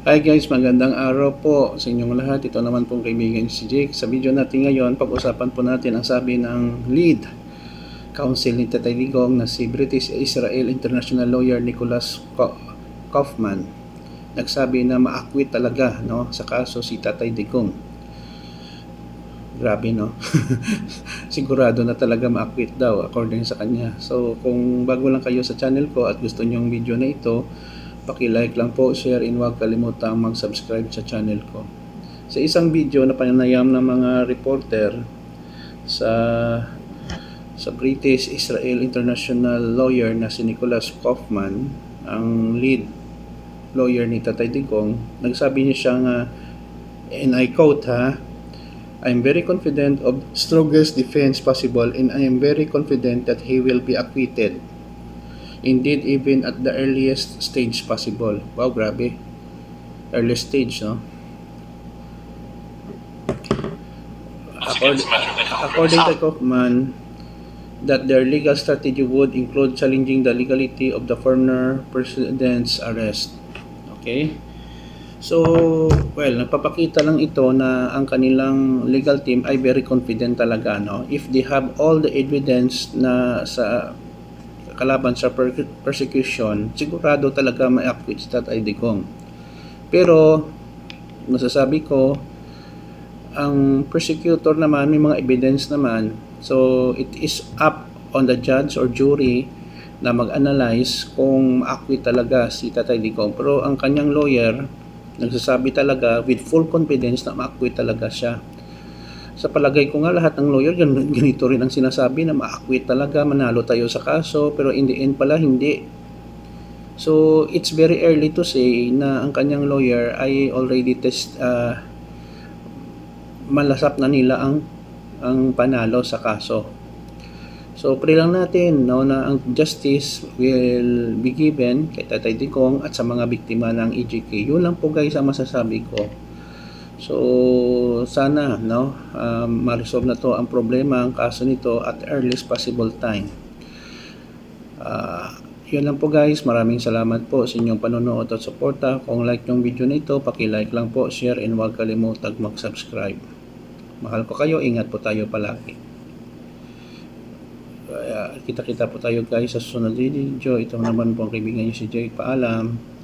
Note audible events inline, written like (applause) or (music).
Hi guys, magandang araw po sa inyong lahat. Ito naman pong kaibigan si Jake. Sa video natin ngayon, pag-usapan po natin ang sabi ng lead counsel ni Tatay Digong na si British Israel International Lawyer Nicholas Kaufman. Nagsabi na ma-acquit talaga no, sa kaso si Tatay Digong. Grabe no. (laughs) Sigurado na talaga ma-acquit daw according sa kanya. So kung bago lang kayo sa channel ko at gusto niyo yung video na ito, paki-like lang po, share, and huwag kalimutang mag-subscribe sa channel ko. Sa isang video na panayam ng mga reporter sa sa British Israel International lawyer na si Nicholas Kaufman, ang lead lawyer ni Tatay Digong, nagsabi niya siya nga, and I quote ha, I'm very confident of strongest defense possible and I am very confident that he will be acquitted. Indeed, even at the earliest stage possible. Wow, grabe. Earliest stage, no? According, according to Kaufman, that their legal strategy would include challenging the legality of the former president's arrest. Okay? So, well, nagpapakita lang ito na ang kanilang legal team ay very confident talaga, no? If they have all the evidence na sa kalaban sa per- persecution, sigurado talaga may acquit si Tatay Digong. Pero, masasabi ko, ang persecutor naman, may mga evidence naman. So, it is up on the judge or jury na mag-analyze kung ma-acquit talaga si Tatay Digong. Pero ang kanyang lawyer, nagsasabi talaga with full confidence na ma-acquit talaga siya. Sa palagay ko nga lahat ng lawyer gan- ganito rin ang sinasabi na ma-acquit talaga, manalo tayo sa kaso, pero in the end pala hindi. So, it's very early to say na ang kanyang lawyer ay already test uh, malasap na nila ang ang panalo sa kaso. So, pray lang natin no, na ang justice will be given kay Tatay Digong at sa mga biktima ng EJK. Yun lang po guys ang masasabi ko. So, sana no, um, ma-resolve na to ang problema, ang kaso nito at earliest possible time. Ah, yun lang po guys. Maraming salamat po sa inyong panonood at suporta. Kung like yung video na ito, paki-like lang po, share, and huwag kalimutang mag-subscribe. Mahal ko kayo, ingat po tayo palagi. Kaya kita-kita po tayo guys sa susunod video. Ito naman po ang kaibigan niyo si Jake. Paalam.